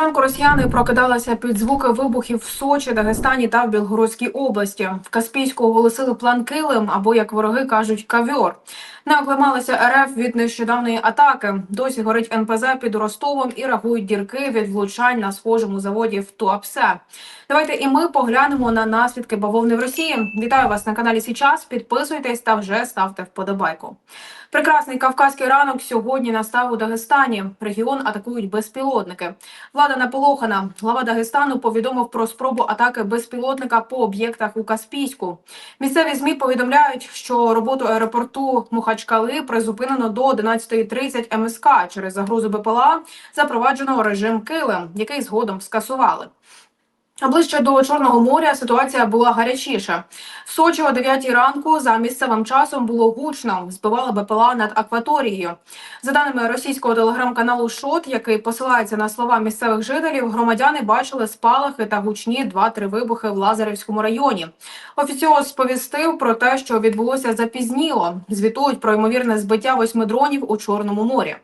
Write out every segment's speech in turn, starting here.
Зранку росіяни прокидалися під звуки вибухів в Сочі, Дагестані та в Білгородській області. В Каспійську оголосили план Килим або, як вороги кажуть, кавьор. Не оклемалися РФ від нещодавної атаки. Досі горить НПЗ під Ростовом і рахують дірки від влучань на схожому заводі в Туапсе. Давайте і ми поглянемо на наслідки бавовни в Росії. Вітаю вас на каналі Січас. Підписуйтесь та вже ставте вподобайку. Прекрасний кавказький ранок сьогодні настав у Дагестані. Регіон атакують безпілотники. Влада наполохана. Глава Дагестану повідомив про спробу атаки безпілотника по об'єктах у Каспійську. Місцеві змі повідомляють, що роботу аеропорту Мухачкали призупинено до 11.30 МСК через загрозу БПЛА запроваджено режим Килим, який згодом скасували. Ближче до Чорного моря ситуація була гарячіша. В Сочі о 9 ранку за місцевим часом було гучно. Збивала БПЛА над акваторією. За даними російського телеграм-каналу ШОТ, який посилається на слова місцевих жителів, громадяни бачили спалахи та гучні 2-3 вибухи в Лазаревському районі. Офіціоз сповістив про те, що відбулося запізніло. Звітують про ймовірне збиття восьми дронів у Чорному морі.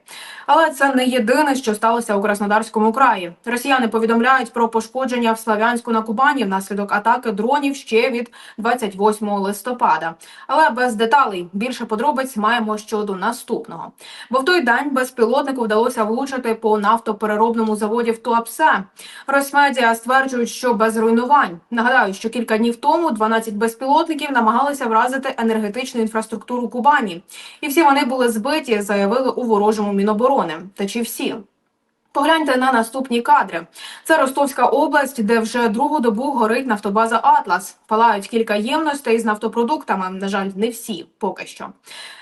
Але це не єдине, що сталося у Краснодарському краї. Росіяни повідомляють про пошкодження в Славянську на Кубані внаслідок атаки дронів ще від 28 листопада. Але без деталей більше подробиць маємо щодо наступного. Бо в той день безпілотнику вдалося влучити по нафтопереробному заводі в Туапсе. Росмедіа стверджують, що без руйнувань. Нагадаю, що кілька днів тому 12 безпілотників намагалися вразити енергетичну інфраструктуру Кубані, і всі вони були збиті, заявили у ворожому міноборони. Та чи всі? Погляньте на наступні кадри. Це Ростовська область, де вже другу добу горить нафтобаза Атлас. Палають кілька ємностей з нафтопродуктами. На жаль, не всі поки що.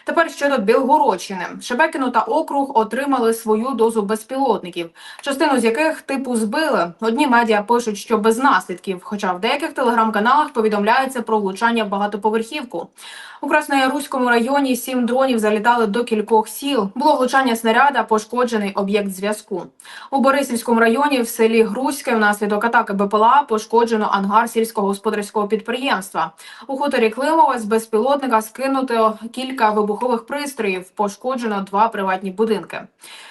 Тепер щодо Білгородщини. Шебекіно та округ отримали свою дозу безпілотників, частину з яких типу збили. Одні медіа пишуть, що без наслідків, хоча в деяких телеграм-каналах повідомляється про влучання в багатоповерхівку. У Краснояруському районі сім дронів залітали до кількох сіл. Було влучання снаряда, пошкоджений об'єкт зв'язку. У Борисівському районі в селі Грузьке внаслідок атаки БПЛА пошкоджено ангар сільськогосподарського підприємства. У хуторі Климова з безпілотника скинуто кілька вибухових пристроїв. Пошкоджено два приватні будинки.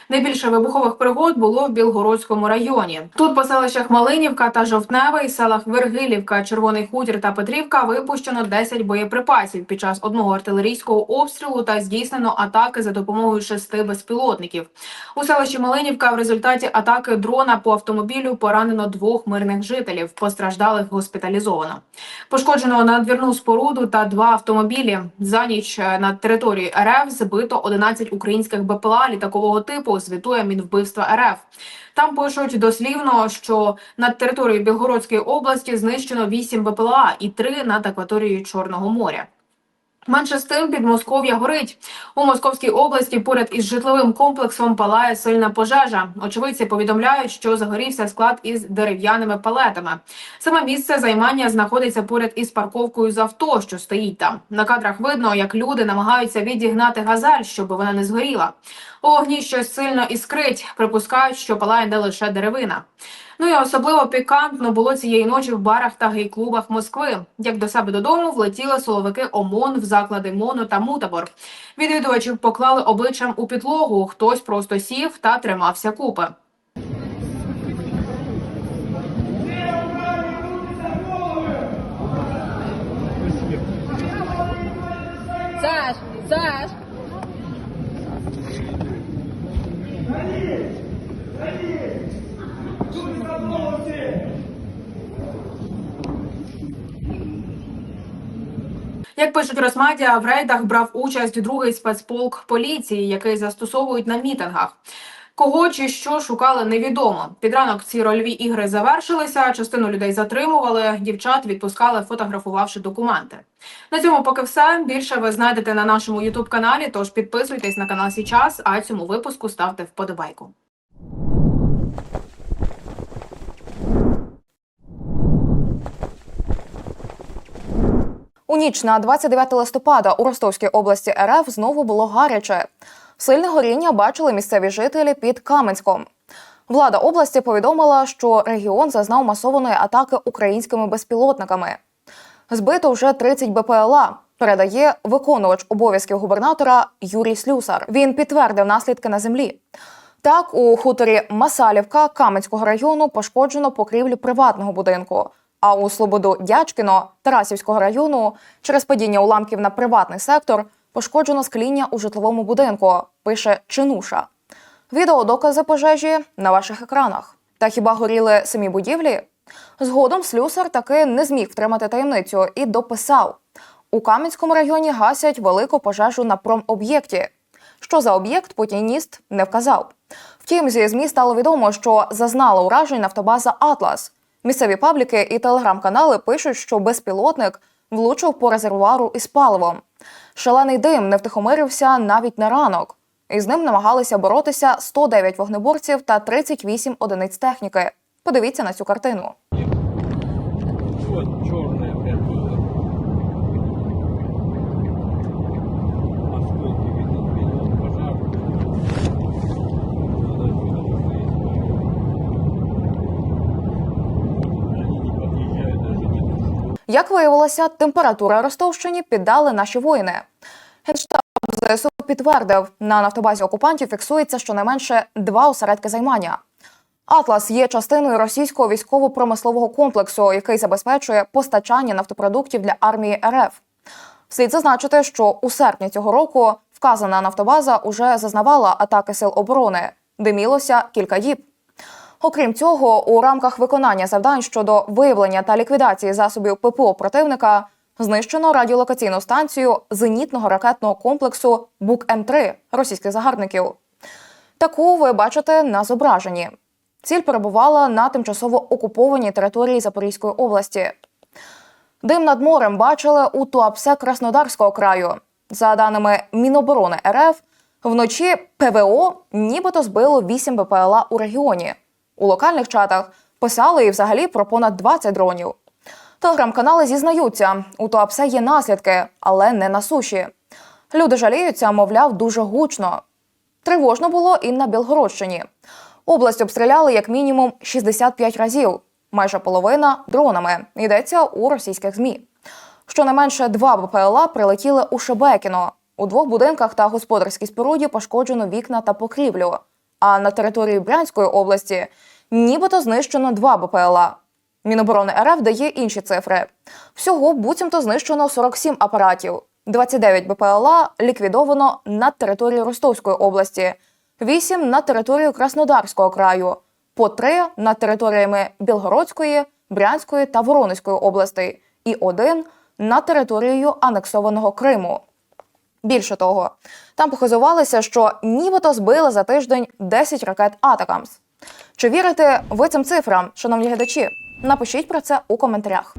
Найбільше вибухових пригод було в Білгородському районі. Тут по селищах Малинівка та Жовтневий, селах Вергилівка, Червоний Хутір та Петрівка випущено 10 боєприпасів під час одного артилерійського обстрілу та здійснено атаки за допомогою шести безпілотників. У селищі Малинівка в результаті атаки дрона по автомобілю поранено двох мирних жителів. Постраждалих госпіталізовано. Пошкоджено надвірну споруду та два автомобілі. За ніч е, на території РФ збито 11 українських БПЛА літакового типу. Звітує Мінвбивства РФ. Там пишуть дослівно, що над територією Білгородської області знищено 8 БПЛА і 3 над акваторією Чорного моря. Менше з тим Підмосков'я горить у Московській області. Поряд із житловим комплексом палає сильна пожежа. Очевидці повідомляють, що загорівся склад із дерев'яними палетами. Саме місце займання знаходиться поряд із парковкою з авто, що стоїть там. На кадрах видно, як люди намагаються відігнати газель, щоб вона не згоріла. У вогні щось сильно іскрить. Припускають, що палає не лише деревина. Ну і особливо пікантно було цієї ночі в барах та гей-клубах Москви. Як до себе додому влетіли соловики ОМОН в заклади МОНО та Мутабор. Відвідувачів поклали обличчям у підлогу. Хтось просто сів та тримався купи. Саш, Саш. Як пишуть Росмадія, в рейдах брав участь другий спецполк поліції, який застосовують на мітингах. Кого чи що шукали, невідомо. Під ранок ці рольові ігри завершилися. Частину людей затримували, дівчат відпускали, фотографувавши документи. На цьому поки все. Більше ви знайдете на нашому ютуб каналі. Тож підписуйтесь на канал Січас. А цьому випуску ставте вподобайку. У ніч на 29 листопада у Ростовській області РФ знову було гаряче. Сильне горіння бачили місцеві жителі під Каменськом. Влада області повідомила, що регіон зазнав масованої атаки українськими безпілотниками. Збито вже 30 БПЛА. Передає виконувач обов'язків губернатора Юрій Слюсар. Він підтвердив наслідки на землі. Так, у хуторі Масалівка Каменського району пошкоджено покрівлю приватного будинку. А у Слободу Дячкіно Тарасівського району через падіння уламків на приватний сектор пошкоджено скління у житловому будинку. Пише Чинуша. Відео докази пожежі на ваших екранах. Та хіба горіли самі будівлі? Згодом слюсар таки не зміг втримати таємницю і дописав: у Кам'янському районі гасять велику пожежу на промоб'єкті. Що за об'єкт путініст не вказав. Втім, зі ЗМІ стало відомо, що зазнала уражень нафтобаза Атлас. Місцеві пабліки і телеграм-канали пишуть, що безпілотник влучив по резервуару із паливом. Шалений дим не втихомирився навіть на ранок. Із ним намагалися боротися 109 вогнеборців та 38 одиниць техніки. Подивіться на цю картину. Як виявилося, температура Ростовщині піддали наші воїни. Генштаб ЗСУ підтвердив, на нафтобазі окупантів фіксується щонайменше два осередки займання. Атлас є частиною російського військово-промислового комплексу, який забезпечує постачання нафтопродуктів для армії РФ. Слід зазначити, що у серпні цього року вказана нафтобаза уже зазнавала атаки сил оборони, димілося кілька діб. Окрім цього, у рамках виконання завдань щодо виявлення та ліквідації засобів ППО противника знищено радіолокаційну станцію зенітного ракетного комплексу Бук М3 російських загарбників. Таку ви бачите на зображенні. Ціль перебувала на тимчасово окупованій території Запорізької області. Дим над морем бачили у Туапсе Краснодарського краю. За даними Міноборони РФ, вночі ПВО нібито збило 8 БПЛА у регіоні. У локальних чатах писали і взагалі про понад 20 дронів. Телеграм-канали зізнаються, у Туапсе є наслідки, але не на суші. Люди жаліються, мовляв, дуже гучно. Тривожно було і на Білгородщині. Область обстріляли як мінімум 65 разів, майже половина дронами. Йдеться у російських змі. Щонайменше два БПЛА прилетіли у Шебекіно. У двох будинках та господарській споруді пошкоджено вікна та покрівлю. А на території Брянської області нібито знищено два БПЛА. Міноборони РФ дає інші цифри. Всього буцімто знищено 47 апаратів, 29 БПЛА ліквідовано на території Ростовської області, 8 на територію Краснодарського краю, по 3 над територіями Білгородської, Брянської та Воронезької областей, і один над територією анексованого Криму. Більше того, там похизувалися, що нібито збили за тиждень 10 ракет Атакамс. Чи вірите ви цим цифрам, шановні глядачі? Напишіть про це у коментарях.